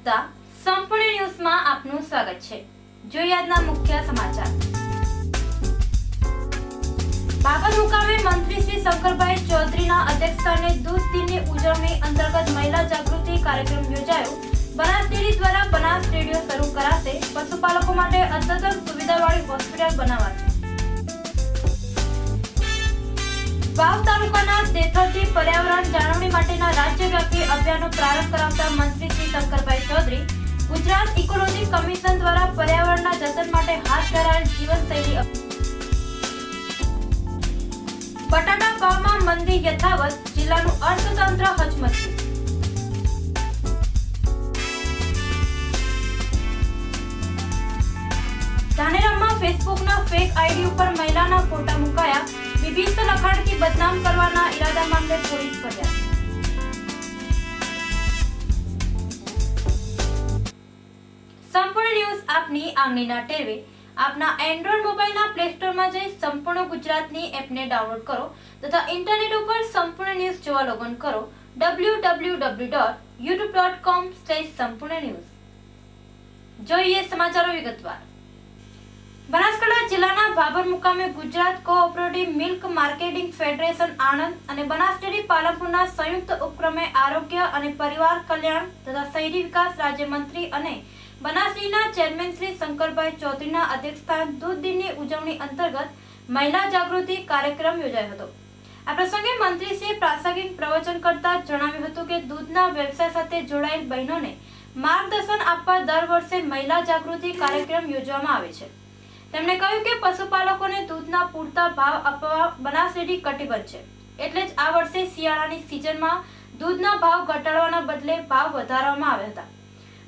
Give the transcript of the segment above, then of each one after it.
ગુપ્તા સંપૂર્ણ ન્યૂઝમાં આપનું સ્વાગત છે. જોઈએ મુખ્ય સમાચાર. બાબર મુકામે મંત્રી શ્રી શંકરભાઈ ચૌધરીના અધ્યક્ષસ્થાને દૂધ દિનની ઉજવણી અંતર્ગત મહિલા જાગૃતિ કાર્યક્રમ યોજાયો. બનાસ ડેરી દ્વારા બનાસ રેડિયો શરૂ કરાશે. પશુપાલકો માટે અદ્યતન સુવિધાવાળી હોસ્પિટલ બનાવાશે. વાવ તાલુકાના દેથરથી પર્યાવરણ જાળવણી માટેના રાજ્યવ્યાપી અભિયાનનો પ્રારંભ કરાવતા મંત્રી શ્રી શંકરભાઈ ચૌધરી ગુજરાત ઇકોલોજી કમિશન દ્વારા પર્યાવરણના જતન માટે હાથ ધરાયેલ જીવનશૈલી બટાટા ભાવમાં મંદી યથાવત જિલ્લાનું અર્થતંત્ર હચમચ્યું ધાનેરામાં ફેસબુકના ફેક આઈડી ઉપર મહિલાના ફોટા મુકાયા. વિભિન્ન લખાણથી બદનામ કરવાના ઈરાદા મામલે પોલીસ ફરિયાદ સંપૂર્ણ ન્યૂઝ આપની આંગળીના ટેરવે. આપના એન્ડ્રોઇડ મોબાઈલના પ્લે સ્ટોરમાં જઈ સંપૂર્ણ ગુજરાતની એપને ડાઉનલોડ કરો તથા ઇન્ટરનેટ ઉપર સંપૂર્ણ ન્યૂઝ જોવા લોગન કરો www.youtube.com સંપૂર્ણ ન્યૂઝ. જોઈએ સમાચારો વિગતવાર. બનાસકાંઠા જિલ્લાના ભાભર મુકામે Gujarat cooperative milk marketing federation Anand અને બનાસ ડેરી પાલનપુરના સંયુક્ત ઉપક્રમે આરોગ્ય અને પરિવાર કલ્યાણ તથા શહેરી વિકાસ રાજ્યમંત્રી અને બનાસડીના ચેરમેન શ્રી શંકરભાઈ ચૌધરીના અધ્યક્ષસ્થાન દૂધ દિનની ઉજવણી અંતર્ગત મહિલા જાગૃતિ કાર્યક્રમ યોજાયો હતો. આ પ્રસંગે મંત્રીશ્રીએ પ્રાસંગિક પ્રવચન કરતા જણાવ્યું હતું કે દૂધના વ્યવસાય સાથે જોડાયેલ બહેનોને માર્ગદર્શન આપવા દર વર્ષે મહિલા જાગૃતિ કાર્યક્રમ યોજવામાં આવે છે. તેમણે કહ્યું કે પશુપાલકોને દૂધના પૂરતા ભાવ આપવા બનાસ કટિબદ્ધ છે. એટલે જ આ વર્ષે શિયાળાની સિઝનમાં દૂધના ભાવ ઘટાડવાના બદલે ભાવ વધારવામાં આવ્યા હતા.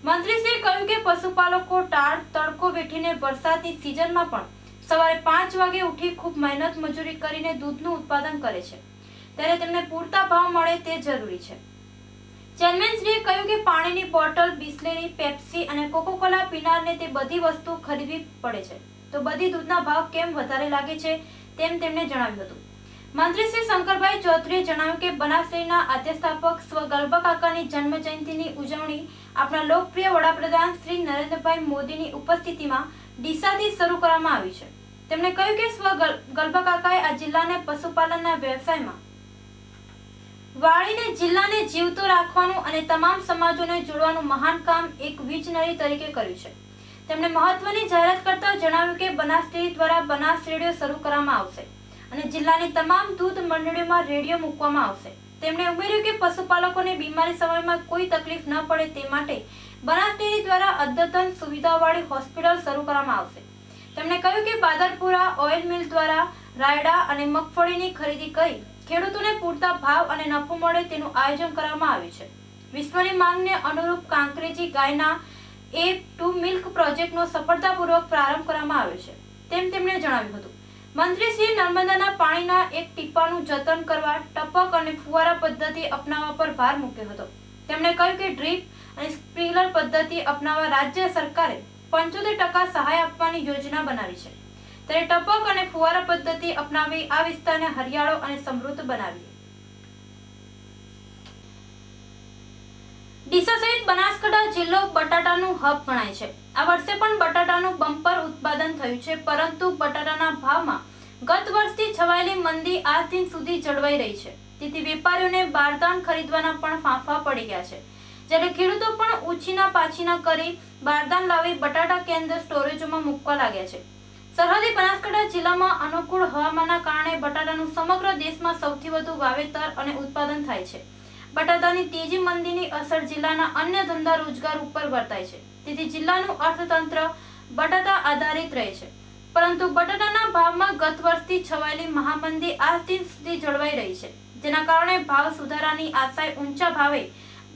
મંત્રીશ્રીએ કહ્યું કે પશુપાલકો ટાળ તડકો વેઠીને વરસાદની સિઝનમાં પણ સવારે પાંચ વાગે ઉઠી ખૂબ મહેનત મજૂરી કરીને દૂધનું ઉત્પાદન કરે છે. ત્યારે તેમને પૂરતા ભાવ મળે તે જરૂરી છે. ચેરમેનશ્રીએ કહ્યું કે પાણીની બોટલ, બિસ્લેરી, પેપ્સી અને કોકોકોલા પીનારને તે બધી વસ્તુ ખરીદવી પડે છે. તો બધી દૂધના ભાવ કેમ વધારે લાગે છે તેમ તેમણે જણાવ્યું હતું. મંત્રી શ્રી શંકરભાઈ ચૌધરીએ જણાવ્યું કે બનાસરીના અધ્યસ્થાપક સ્વ ગલબા કાકાની જન્મ જયંતિની ઉજવણી આપણા લોકપ્રિય વડાપ્રધાન શ્રી નરેન્દ્રભાઈ મોદીની ઉપસ્થિતિમાં ડીસાથી શરૂ કરવામાં આવી છે. તેમણે કહ્યું કે સ્વ ગલ- ગલબા કાકાએ આ જિલ્લાને પશુપાલનના વ્યવસાયમાં વાળીને જિલ્લાને જીવતો રાખવાનું અને તમામ સમાજોને જોડવાનું મહાન કામ એક વિજનરી તરીકે કર્યું છે. તેમણે મહત્વની જાહેરાત કરતા જણાવ્યું કે બનાસ ડેરી દ્વારા બનાસ રેડિયો શરૂ કરવામાં આવશે અને જિલ્લાની તમામ દૂધ મંડળીઓમાં રેડિયો મૂકવામાં આવશે. તેમણે ઉમેર્યું કે પશુપાલકોને બીમારી સમયમાં કોઈ તકલીફ ન પડે તે માટે બનાસ ડેરી દ્વારા અદ્યતન સુવિધાવાળી હોસ્પિટલ શરૂ કરવામાં આવશે. તેમણે કહ્યું કે બાદરપુરા ઓઇલ મિલ દ્વારા રાયડા અને મગફળીની ખરીદી કરી ખેડૂતોને પૂરતા ભાવ અને નફો મળે તેનું આયોજન કરવામાં આવ્યું છે. વિશ્વની માંગને અનુરૂપ કાંકરેજી ગાયના એ ટુ મિલ્ક પ્રોજેક્ટનો સફળતાપૂર્વક પ્રારંભ કરવામાં આવ્યો છે, તેમ તેમણે જણાવ્યું હતું. મંત્રી નર્મદાના પાણીના એક ટીપાનું જતન કરવા ટપક અને ફુવારા પદ્ધતિ અપનાવવા પર ભાર મૂક્યો હતો. તેમણે કહ્યું કે ડ્રીપ અને સ્પ્રિંકલર પદ્ધતિ અપનાવવા રાજ્ય સરકારે પંચોતેર ટકા સહાય આપવાની યોજના બનાવી છે. ત્યારે ટપક અને ફુવારા પદ્ધતિ અપનાવી આ વિસ્તારને હરિયાળો અને સમૃદ્ધ બનાવી. ડીસા સહિત બનાસકાંઠા જિલ્લો બટાટાનું હબ ગણાય છે. આ વર્ષે પણ બટાટાનું બમ્પર ઉત્પાદન થયું છે, પરંતુ બટાટાના ભાવમાં ગત વર્ષથી છવાયેલી મંદી આજ દિન સુધી જળવાઈ રહી છે. તેથી વેપારીઓને બારદાન ખરીદવાના પણ ફાંફા પડી ગયા છે. જ્યારે ખેડૂતો પણ ઉછીના પાછીના કરી બારદાન લાવી બટાટા કેન્દ્ર સ્ટોરેજોમાં મૂકવા લાગ્યા છે. સરહદી બનાસકાંઠા જિલ્લામાં અનુકૂળ હવામાનના કારણે બટાટાનું સમગ્ર દેશમાં સૌથી વધુ વાવેતર અને ઉત્પાદન થાય છે. બટાટાની તેજી મંદીની અસર જિલ્લાના અન્ય ધંધા રોજગાર ઉપર વર્તાય છે. તેથી જિલ્લાનું અર્થતંત્ર બટાટા આધારિત રહે છે. પરંતુ બટાટાના ભાવમાં ગત વર્ષથી છવાયેલી મહામંદી આજ દિન સુધી જળવાઈ રહી છે. જેના કારણે ભાવ સુધારાની આશાએ ઊંચા ભાવે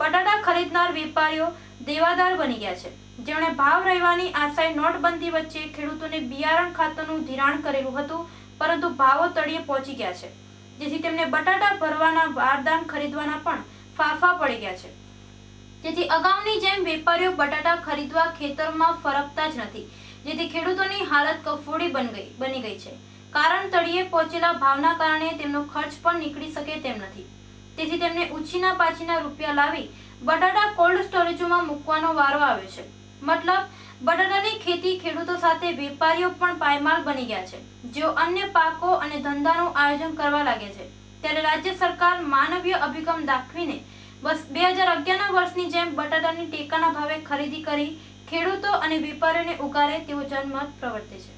બટાટા ખરીદનાર વેપારીઓ દેવાદાર બની ગયા છે. જેમણે ભાવ રહેવાની આશાએ નોટબંધી વચ્ચે ખેડૂતોને બિયારણ ખાતરનું ધિરાણ કરેલું હતું, પરંતુ ભાવો તળિયે પહોંચી ગયા છે. જેથી તેમને બટાટા ભરવાના બારદાન ખરીદવાના પણ ફાફા પડી ગયા છે. જેથી અગાઉની જેમ વેપારીઓ બટાટા ખરીદવા ખેતરમાં ફરકતા જ નથી, જેથી ખેડૂતોની હાલત કફોડી બન ગઈ, બની ગઈ છે. કારણ તળિયે પહોંચેલા ભાવના કારણે તેમનો ખર્ચ પણ નીકળી શકે તેમ નથી. તેથી તેમને ઉછીના પાછીના રૂપિયા લાવી બટાટા કોલ્ડ સ્ટોરેજોમાં મૂકવાનો વારો આવ્યો છે. મતલબ બટાટાની ખેતી ખેડૂતો સાથે વેપારીઓ પણ પાયમાલ બની ગયા છે. જેઓ અન્ય પાકો અને ધંધાનું આયોજન કરવા લાગે છે. ત્યારે રાજ્ય સરકાર માનવીય અભિગમ દાખવીને બસ બે હજાર અગિયારના વર્ષની જેમ બટાટાની ટેકાના ભાવે ખરીદી કરી ખેડૂતો અને વેપારીઓને ઉગારે તેવો જનમત પ્રવર્તે છે.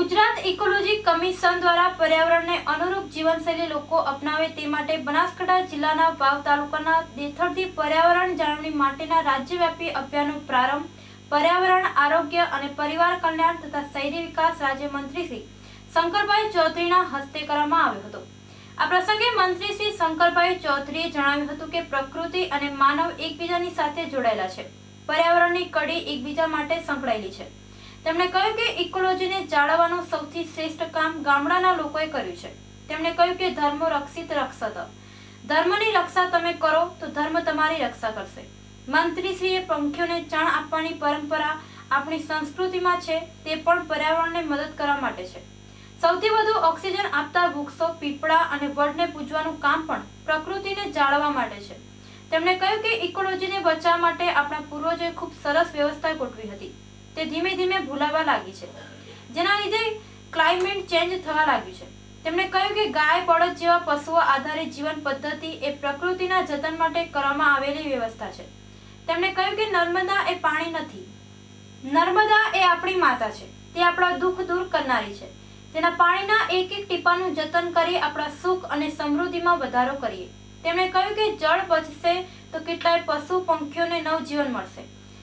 ગુજરાત ઇકોલોજી કમિશન દ્વારા પર્યાવરણને અનુરૂપ જીવનશૈલી લોકો અપનાવે તે માટે બનાસકાંઠા જિલ્લાના વાવ તાલુકાના દેથળથી પર્યાવરણ જાળવણી માટેના રાજ્યવ્યાપી અભિયાનનો પ્રારંભ પર્યાવરણ, આરોગ્ય અને પરિવાર કલ્યાણ તથા શહેરી વિકાસ રાજ્યમંત્રી શ્રી શંકરભાઈ ચૌધરીના હસ્તે કરવામાં આવ્યો હતો. આ પ્રસંગે મંત્રી શ્રી શંકરભાઈ ચૌધરીએ જણાવ્યું હતું કે પ્રકૃતિ અને માનવ એકબીજાની સાથે જોડાયેલા છે. પર્યાવરણની કડી એકબીજા માટે સંકળાયેલી છે. તેમણે કહ્યું કે ઇકોલોજીને જાળવવાનું સૌથી શ્રેષ્ઠ કામ ગામડાના લોકોએ કર્યું છે. તેમણે કહ્યું કે ધર્મ રક્ષિત રક્ષત. ધર્મની રક્ષા તમે કરો તો ધર્મ તમારી રક્ષા કરશે. મંત્રીશ્રીએ પંખીઓને ચણ આપવાની પરંપરા આપણી સંસ્કૃતિમાં છે તે પણ પર્યાવરણને મદદ કરવા માટે છે. સૌથી વધુ ઓક્સિજન આપતા વૃક્ષો, પીપળા અને વડને પૂજવાનું કામ પણ પ્રકૃતિને જાળવવા માટે છે. તેમણે કહ્યું કે ઇકોલોજીને બચાવવા માટે આપણા પૂર્વજોએ ખૂબ સરસ વ્યવસ્થા ગોઠવી હતી. તે ધીમે ધીમે ભૂલાવા લાગી છે. જેના લીધે ક્લાઇમેટ ચેન્જ થવા લાગ્યું છે. તેમણે કહ્યું કે ગાય, બળદ જેવા પશુઓ આધારિત જીવન પદ્ધતિ એ પ્રકૃતિના જતન માટે કરવામાં આવેલી વ્યવસ્થા છે. તેમણે કહ્યું કે નર્મદા એ પાણી નથી. નર્મદા એ આપણી માતા છે. તે આપણા દુઃખ દૂર કરનારી છે. તેના પાણીના એક એક ટીપાનું જતન કરી આપણા સુખ અને સમૃદ્ધિમાં વધારો કરીએ. તેમણે કહ્યું કે જળ બચશે તો કેટલાય પશુ, પંખીઓને નવજીવન મળશે.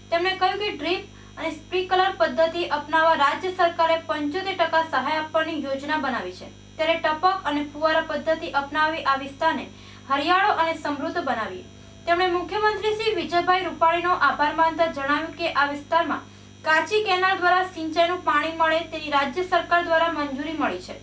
તેમણે કહ્યું કે ડ્રીપ અને સ્પ્રિંકલર પદ્ધતિ અપનાવવા રાજ્ય સરકારે પંચોતેર ટકા સહાય આપવાની યોજના બનાવી છે. ત્યારે ટપક અને ફુવારા પદ્ધતિ અપનાવી આ વિસ્તારને હરિયાળો અને સમૃદ્ધ બનાવી તેમણે મુખ્યમંત્રી શ્રી વિજયભાઈ રૂપાણીનો આભાર માનતા જણાવ્યું કે આ વિસ્તારમાં કાચી કેનાલ દ્વારા સિંચાઈનું પાણી મળે તેની રાજ્ય સરકાર દ્વારા મંજૂરી મળી છે.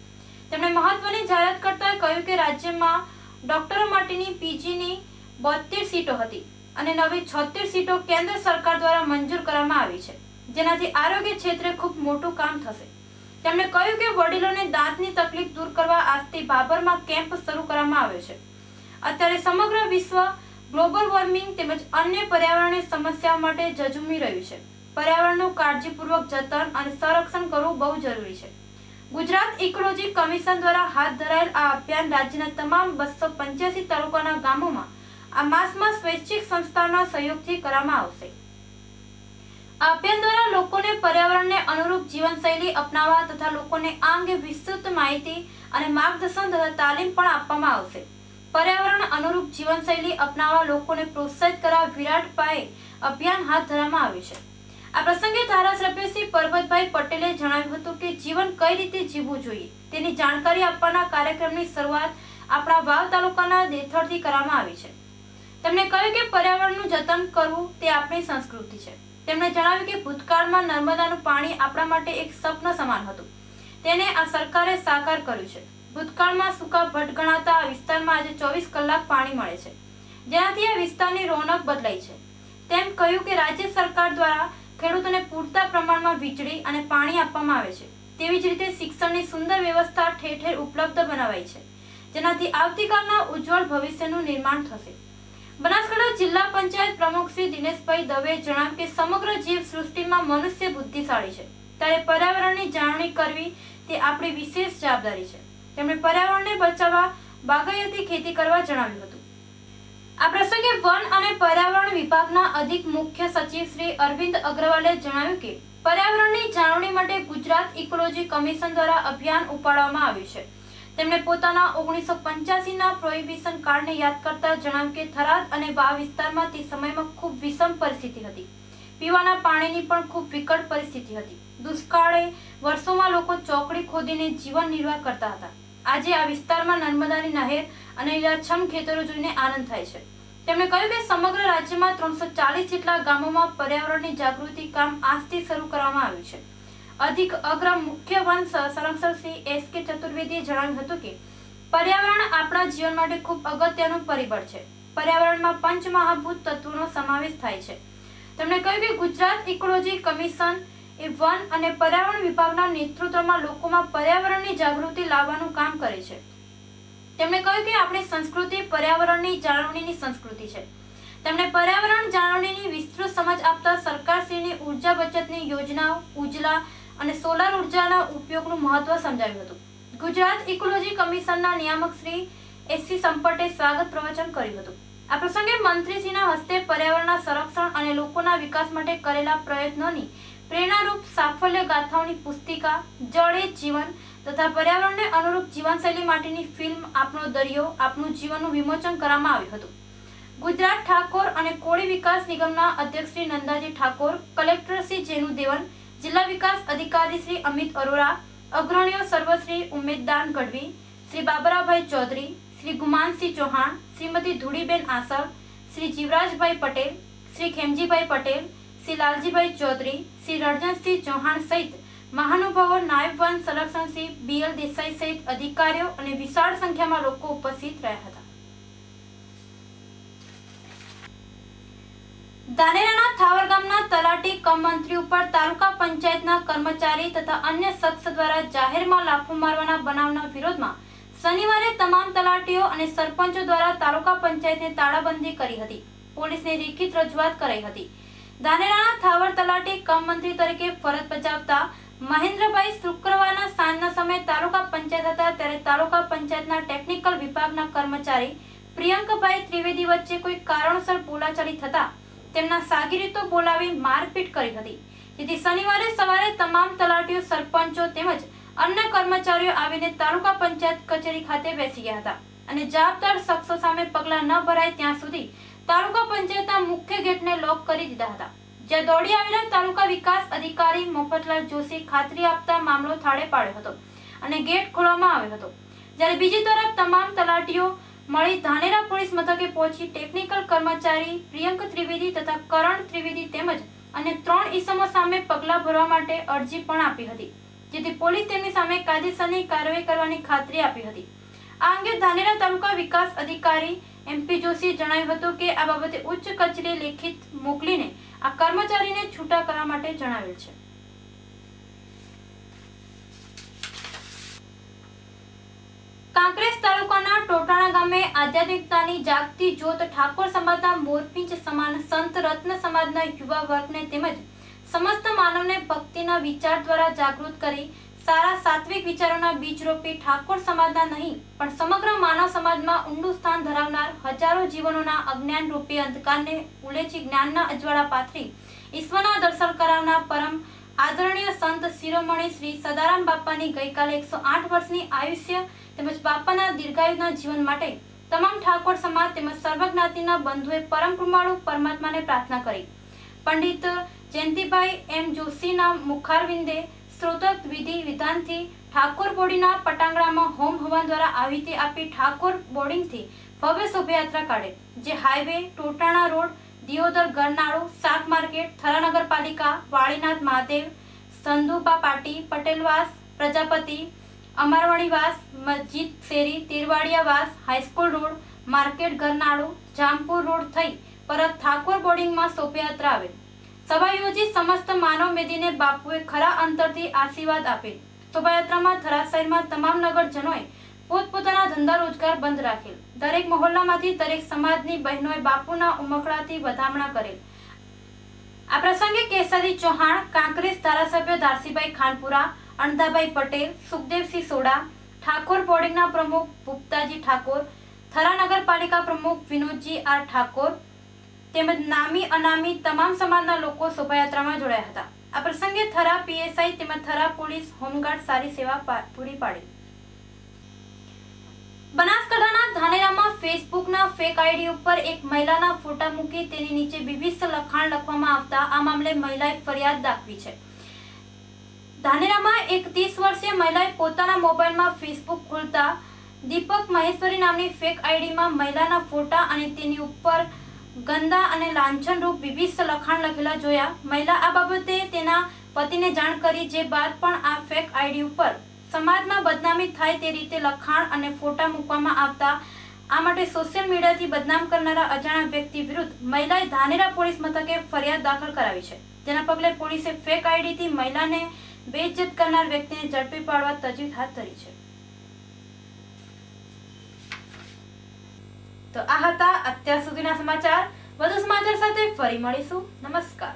તેમણે મહત્વની જાહેરાત કરતા કહ્યું કે રાજ્યમાં ડોક્ટરો માટેની પીજીની બોતેર સીટો હતી અને નવી છોતેર સીટો કેન્દ્ર સરકાર દ્વારા મંજૂર કરવામાં આવી છે. જેનાથી આરોગ્ય ક્ષેત્રે ખૂબ મોટું કામ થશે. તેમણે કહ્યું કે વડીલોને દાંતની તકલીફ દૂર કરવા આજથી બાબરમાં કેમ્પ શરૂ કરવામાં આવ્યો છે. અત્યારે સમગ્ર વિશ્વ ગ્લોબલ વોર્મિંગ તેમજ અન્ય પર્યાવરણીય સમસ્યાઓ માટે જજુમી રહ્યું છે. પર્યાવરણનું કાળજીપૂર્વક જતન અને સંરક્ષણ કરવું બહુ જરૂરી છે. ગુજરાત ઇકોલોજી કમિશન દ્વારા હાથ ધરાયેલ આ અભિયાન રાજ્યના તમામ બસો પંચ્યાસી તાલુકાના ગામોમાં આ માસમાં સ્વૈચ્છિક સંસ્થાઓના સહયોગથી કરવામાં આવશે. અભિયાન દ્વારા લોકોને પર્યાવરણને અનુરૂપ જીવનશૈલી અપનાવવા તથા લોકોને આ અંગે વિસ્તૃત માહિતી અને માર્ગદર્શન તથા તાલીમ પણ આપવામાં આવશે. પર્યાવરણ અનુરૂપ જીવનશૈલી અપનાવવા લોકોને પ્રોત્સાહિત કરવા વિરાટ પાયે અભિયાન હાથ ધરવામાં આવ્યું છે. આ પ્રસંગે ધારાસભ્ય શ્રી પરબતભાઈ પટેલે જણાવ્યું હતું કે જીવન કઈ રીતે જીવવું જોઈએ તેની જાણકારી આપવાના કાર્યક્રમની શરૂઆત આપણા વાવ તાલુકાના દેથળથી કરવામાં આવી છે. તેમણે કહ્યું કે પર્યાવરણનું જતન કરવું તે આપણી સંસ્કૃતિ છે. તેમણે જણાવ્યું કે ભૂતકાળમાં નર્મદાનું પાણી આપણા માટે એક સ્વપ્ન સમાન હતું. તેને આ સરકારે સાકાર કર્યું છે. ભૂતકાળમાં સૂકા ભટ ગણાતા આ વિસ્તારમાં આજે ચોવીસ કલાક પાણી મળે છે. જેનાથી આ વિસ્તારની રોનક બદલાઈ છે. તેમ કહ્યું કે રાજ્ય સરકાર દ્વારા ખેડૂતોને પૂરતા પ્રમાણમાં વીજળી અને પાણી આપવામાં આવે છે. તેવી જ રીતે શિક્ષણની સુંદર વ્યવસ્થા ઠેર ઠેર ઉપલબ્ધ બનાવાઈ છે. જેનાથી આવતીકાલના ઉજ્જવળ ભવિષ્યનું નિર્માણ થશે. બનાસકાંઠા જિલ્લા પંચાયત પ્રમુખ શ્રી દિનેશભાઈ દવે જણાવ્યું કે સમગ્ર જીવ સૃષ્ટિમાં મનુષ્ય બુદ્ધિશાળી છે. ત્યારે પર્યાવરણની જાળવણી કરવી તે આપણી વિશેષ જવાબદારી છે. તેમણે પર્યાવરણને બચાવવા, બાગાયતી ખેતી કરવા જણાવ્યું હતું. આ પ્રસંગે વન અને પર્યાવરણ વિભાગના અધિક મુખ્ય સચિવ શ્રી અરવિંદ અગ્રવાલે જણાવ્યું કે, પર્યાવરણની જાળવણી માટે ગુજરાત ઇકોલોજી કમિશન દ્વારા અભિયાન ઉપાડવામાં આવ્યું છે. તેમણે પોતાના ઓગણીસો પંચ્યાસીના પ્રોહિબિશન કાળને યાદ કરતા જણાવ્યું કે થરાદ અને વાવ વિસ્તારમાં તે સમયમાં ખૂબ વિષમ પરિસ્થિતિ હતી. પીવાના પાણીની પણ ખૂબ વિકટ પરિસ્થિતિ હતી. દુષ્કાળે વર્ષોમાં લોકો ચોકડી ખોદીને જીવન નિર્વાહ કરતા હતા. આજે આ વિસ્તારમાં નર્મદાની નહેર અને લીલાછમ ખેતરો જોઈને આનંદ થાય છે. તેમણે કહ્યું કે સમગ્ર રાજ્યમાં ત્રણસો ચાલીસ જેટલા ગામોમાં પર્યાવરણની જાગૃતિ કામ આજથી શરૂ કરવામાં આવ્યું છે. અધિક અગ્ર મુખ્ય વન સંરક્ષક શ્રી એસ કે ચતુર્વેદીએ જણાવ્યું હતું કે, પર્યાવરણ આપણા જીવન માટે ખૂબ અગત્યનું પરિબળ છે. પર્યાવરણમાં પંચમહાભૂત તત્વોનો સમાવેશ થાય છે. તેમણે કહ્યું કે ગુજરાત ઇકોલોજી કમિશન એ વન અને પર્યાવરણ વિભાગના નેતૃત્વમાં લોકોમાં પર્યાવરણની જાગૃતિ લાવવાનું કામ કરે છે. તેમણે કહ્યું કે આપણી સંસ્કૃતિ પર્યાવરણની જાળવણીની સંસ્કૃતિ છે. તેમણે પર્યાવરણ જાળવણીની વિસ્તૃત સમજ આપતા સરકારશ્રીની ઊર્જા બચતની યોજનાઓ, ઉજલા અને સોલાર ઉર્જાના ઉપયોગનું મહત્વ સમજાવ્યું હતું. ગુજરાત ઇકોલોજી કમિશનના નિયામક શ્રી એસસી સંપટે સ્વાગત પ્રવચન કર્યું હતું. આ પ્રસંગે મંત્રીશ્રીના હસ્તે પર્યાવરણના સંરક્ષણ અને લોકોના વિકાસ માટે કરેલા પ્રયત્નોની પ્રેરણારૂપ સાફલ્ય ગાથાઓની પુસ્તિકા, જળ જીવન તથા પર્યાવરણને અનુરૂપ જીવનશૈલી માટેની ફિલ્મ આપનો દરિયો, આપનું જીવનનું વિમોચન કરવામાં આવ્યું હતું. ગુજરાત ઠાકોર અને કોળી વિકાસ નિગમના અધ્યક્ષ શ્રી નંદાજી ઠાકોર, કલેક્ટર શ્રી જેનુ દેવન જિલ્લા વિકાસ અધિકારી શ્રી અમિત અરોરા, અગ્રણીઓ સર્વશ્રી ઉમેદદાન ગઢવી શ્રી બાબરાભાઈ ચૌધરી, શ્રી ગુમાનસિંહ ચૌહાણ, શ્રીમતી ધૂળીબેન આસર, શ્રી જીવરાજભાઈ પટેલ, શ્રી ખેમજીભાઈ પટેલ, શ્રી લાલજીભાઈ ચૌધરી, શ્રી રણજનસિંહ ચૌહાણ સહિત મહાનુભાવો, નાયબ વન સંરક્ષણ શ્રી બીએલ દેસાઈ સહિત અધિકારીઓ અને વિશાળ સંખ્યામાં લોકો ઉપસ્થિત રહ્યા હતા. ધાનેરાના થાવર ગામના તલાટી કમ મંત્રી ઉપર તાલુકા પંચાયતના કર્મચારી તથા અન્ય શખ્સ દ્વારા જાહેરમાં લાફો મારવાના બનાવના વિરોધમાં શનિવારે તમામ તલાટીઓ અને સરપંચો દ્વારા તાલુકા પંચાયતને તાળાબંધી કરી હતી. પોલીસને લેખિત રજૂઆત કરાઈ હતી. ધાનેરાના થાવર તલાટી કમ મંત્રી તરીકે ફરજ બજાવતા મહેન્દ્રભાઈ શુક્રવારના સાંજના સમયે તાલુકા પંચાયત હતા ત્યારે તાલુકા પંચાયતના ટેકનિકલ વિભાગના કર્મચારી પ્રિયંકભાઈ ત્રિવેદી વચ્ચે કોઈ કારણસર બોલાચાલી થતા તેમના સાગીરીતો બોલાવી મારપીટ કરી હતી. જેથી શનિવારે સવારે તમામ તલાટીઓ સરપંચો તેમજ અન્ય કર્મચારીઓ આવીને તાલુકા પંચાયત કચેરી ખાતે બેસી ગયા હતા અને જવાબદાર શખ્સો સામે પગલાં ન ભરાય ત્યાં સુધી તાલુકા પંચાયતના મુખ્ય ગેટને લોક કરી દીધા હતા. જ્યાં દોડી આવેલા તાલુકા વિકાસ અધિકારી મફતલાલ જોશી ખાતરી આપતા મામલો થાળે પાડ્યો હતો અને ગેટ ખોલવામાં આવ્યો હતો. જ્યારે બીજી તરફ તમામ તલાટીઓ મળી ધાનેરા પોલીસ મથકે પહોંચી ટેકનિકલ કર્મચારી પ્રિયંક ત્રિવેદી તથા કરણ ત્રિવેદી તેમજ અને ત્રણ ઈસમો સામે પગલાં ભરવા માટે અરજી પણ આપી હતી, જેથી પોલીસ તેમની સામે કાયદેસરની કાર્યવાહી કરવાની ખાતરી આપી હતી. આ અંગે ધાનેરા તાલુકા વિકાસ અધિકારી એમપી જોશીએ જણાવ્યું હતું કે આ બાબતે ઉચ્ચ કચેરી લેખિત મોકલીને આ કર્મચારીને છૂટા કરવા માટે જણાવેલ છે. કાંકરેજ તાલુકાના ટોટાણા ગામે આધ્યાત્મિકતાની જાગતી જ્યોત ઠાકોર સમાજના મોરપીંચ સમાન સંત રત્ન સમાજના યુવા વર્ગને તેમજ સમસ્ત માનવને ભક્તિના વિચાર દ્વારા જાગૃત કરી સારા સાત્વિક વિચારોના બીજ રોપી ઠાકોર સમાજના નહીં, પણ સમગ્ર માનવ સમાજમાં ઊંડું સ્થાન ધરાવનાર હજારો જીવનોના અજ્ઞાન રૂપી અંધકારને ઉલેચી જ્ઞાનના અજવાળા પાથરી ઈશ્વરના દર્શન કરાવનાર પરમ આદરણીય સંત શિરોમણી શ્રી સદારામ બાપાની ગઈકાલે એકસો આઠ વર્ષની આયુષ્ય તેમજ બાપાના દીર્ઘાયુના જીવન માટે તમામ ઠાકોર સમાજ તેમજ સર્વજ્ઞાતિના બંધુએ પરમ કૃપાળુ પરમાત્માને પ્રાર્થના કરી. પંડિત જયંતિભાઈ એમ જોશીના મુખારવિંદે સ્ત્રોતક વિધિ વિધાનથી ઠાકોર બોડીના પટાંગણામાં હોમ હવન દ્વારા આહુતિ આપી ઠાકોર બોર્ડિંગથી ભવ્ય શોભાયાત્રા કાઢે, જે હાઈવે, ટોટાણા રોડ, દિયોદર ગરનાળુ, શાક માર્કેટ, થરા વાળીનાથ મહાદેવ સંધુબા પાટી, પટેલવાસ, પ્રજાપતિ અમરવાણીવાસ મસ્જિદ શેરી Tirvadiyavas high school road market ઘરનાળું Jampur road થઈ પરત ઠાકોર બોર્ડિંગમાં શોભાયાત્રા આવેલ. સભા યોજી સમસ્ત માનવ મેદીને બાપુએ ખરા અંતરથી આશીર્વાદ આપેલ. શોભાયાત્રામાં થરા તમામ નગરજનોએ પોતપોતાના ધંધા રોજગાર બંધ રાખેલ. દરેક મહોલ્લામાંથી દરેક સમાજની બહેનોએ બાપુના ઉમકળાથી વધામણા કરેલ. આ પ્રસંગે કેસરી ચૌહાણ, કાંકરેજ ધારાસભ્ય દારસીભાઈ ખાનપુરા અણધાભાઈ પટેલ, સુખદેવસિંહ સોડા, ઠાકોર બોર્ડિંગના પ્રમુખ ભૂપતાજી ઠાકોર, થરા નગરપાલિકા પ્રમુખ વિનોદજી આર ઠાકોર તેમજ નામી અનામી તમામ સમાજના લોકો શોભાયાત્રામાં જોડાયા હતા. આ પ્રસંગે થરા પીએસઆઈ તેમજ થરા પોલીસ હોમગાર્ડ સારી સેવા પૂરી પાડી. બનાસકાંઠાના ધાનેરામાં ફેસબુકના ફેક આઈડી ઉપર એક મહિલાના ફોટા મૂકી તેની નીચે વિવિધ લખાણ લખવામાં આવતા આ મામલે મહિલાએ ફરિયાદ દાખવી છે. ધાનેરામાં એક ત્રીસ વર્ષીય મહિલાએ પોતાના મોબાઈલમાં ફેસબુક ખોલતા દીપક મહેશ્વરી નામની ફેક આઈડીમાં મહિલાના ફોટા અને તેની ઉપર ગંદા અને લાંછનરૂપ વિવિધ લખાણ લખેલા જોયા. મહિલા આ બાબતે તેના પતિને જાણ કરી, જે બાદ પણ આ ફેક આઈડી ઉપર સમાજમાં બદનામી થાય તે રીતે લખાણ અને ફોટા મૂકવામાં આવતા. આ માટે સોશિયલ મીડિયાથી બદનામ કરનારા અજાણ્યા વ્યક્તિ વિરુદ્ધ મહિલાએ ધાનેરા પોલીસ મથકે ફરિયાદ દાખલ કરાવી છે. જેના પગલે પોલીસે ફેક આઈડીથી મહિલાને બેઇજ્જત કરનાર વ્યક્તિને ઝડપી પાડવા તજવીજ હાથ ધરી છે. તો આ હતા અત્યાર સુધીના સમાચાર. વધુ સમાચાર સાથે ફરી મળીશું. નમસ્કાર.